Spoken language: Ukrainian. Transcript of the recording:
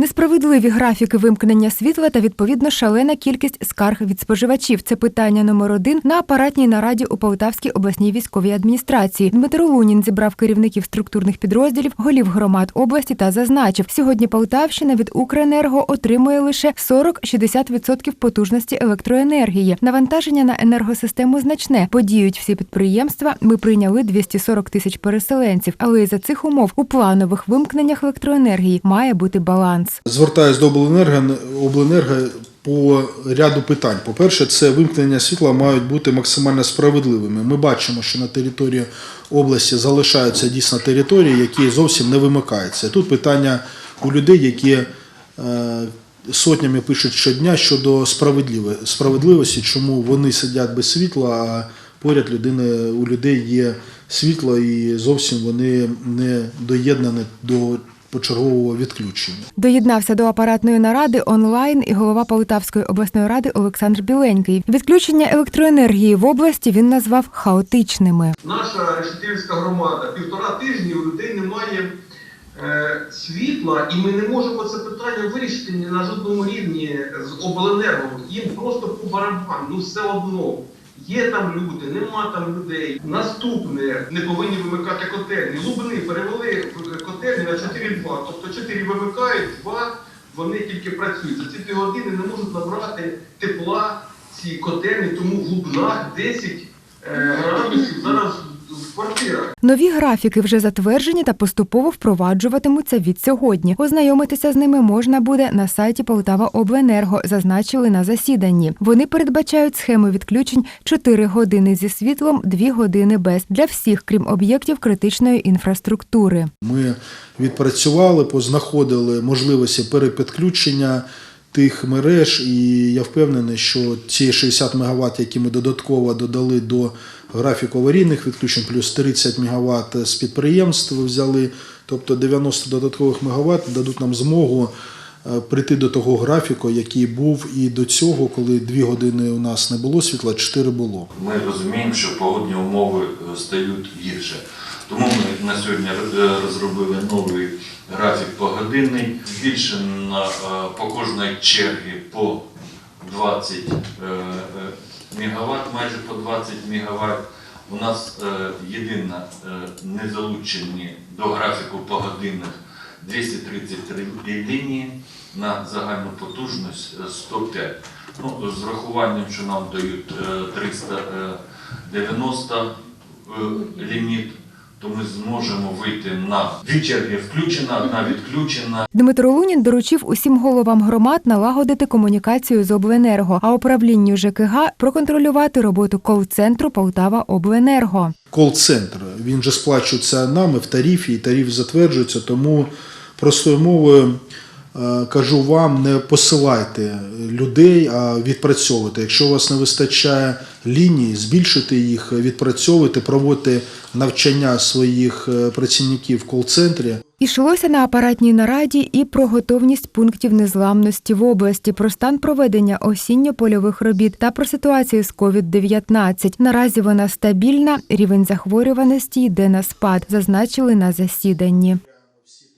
Несправедливі графіки вимкнення світла та відповідно шалена кількість скарг від споживачів. Це питання номер один на апаратній нараді у Полтавській обласній військовій адміністрації. Дмитро Лунін зібрав керівників структурних підрозділів, голів громад області та зазначив, сьогодні Полтавщина від Укренерго отримує лише 40-60% потужності електроенергії. Навантаження на енергосистему значне. Подіють всі підприємства. Ми прийняли 240 тисяч переселенців, але за цих умов у планових вимкненнях електроенергії має бути баланс. Звертаюсь до обленерго, обленерго по ряду питань. По-перше, це вимкнення світла мають бути максимально справедливими. Ми бачимо, що на території області залишаються дійсно території, які зовсім не вимикаються. Тут питання у людей, які е, сотнями пишуть щодня щодо справедливості, чому вони сидять без світла, а поряд людини, у людей є світло і зовсім вони не доєднані до почергового відключення. Доєднався до апаратної наради онлайн і голова Полтавської обласної ради Олександр Біленький. Відключення електроенергії в області він назвав хаотичними. Наша Решетівська громада півтора тижні у людей немає е, світла, і ми не можемо це питання вирішити ні на жодному рівні з обленерго. Їм просто по барабану, ну все одно. Є там люди, нема там людей. Наступне не повинні вимикати котельні. Лубни перевели в котельні на 4-2. Тобто 4 вимикають, 2 вони тільки працюють. За ці півгодини не можуть набрати тепла ці котельні, тому в Лубнах 10 е, градусів зараз квартирах. Нові графіки вже затверджені та поступово впроваджуватимуться від сьогодні. Ознайомитися з ними можна буде на сайті Полтава Обленерго, зазначили на засіданні. Вони передбачають схеми відключень 4 години зі світлом, 2 години без для всіх, крім об'єктів критичної інфраструктури. Ми відпрацювали, познаходили можливості перепідключення тих мереж, і я впевнений, що ці 60 МВт, які ми додатково додали до графіку аварійних відключень, плюс 30 МВт з підприємств взяли, тобто 90 додаткових МВт дадуть нам змогу е, прийти до того графіку, який був і до цього, коли 2 години у нас не було світла, 4 було. Ми розуміємо, що погодні умови е, стають гірше. Тому ми на сьогодні е, розробили новий графік погодинний, збільшено по кожної черги по 20 МВт, майже по 20 МВт. У нас е, єдина е, не залучені до графіку погодинних 233 лінії на загальну потужність е, 105. Ну, з рахуванням, що нам дають е, 390 е, ліміт, то ми зможемо вийти на дві включена, одна відключена. Дмитро Лунін доручив усім головам громад налагодити комунікацію з обленерго, а управлінню ЖКГ проконтролювати роботу кол-центру Полтава Обленерго. Кол-центр. Він же сплачується нами в тарифі, і тариф затверджується. Тому простою мовою кажу вам, не посилайте людей, а відпрацьовуйте. Якщо у вас не вистачає ліній, збільшуйте їх, відпрацьовуйте, проводьте навчання своїх е, працівників в кол-центрі. Ішлося на апаратній нараді і про готовність пунктів незламності в області, про стан проведення осінньо-польових робіт та про ситуацію з COVID-19. Наразі вона стабільна, рівень захворюваності йде на спад, зазначили на засіданні.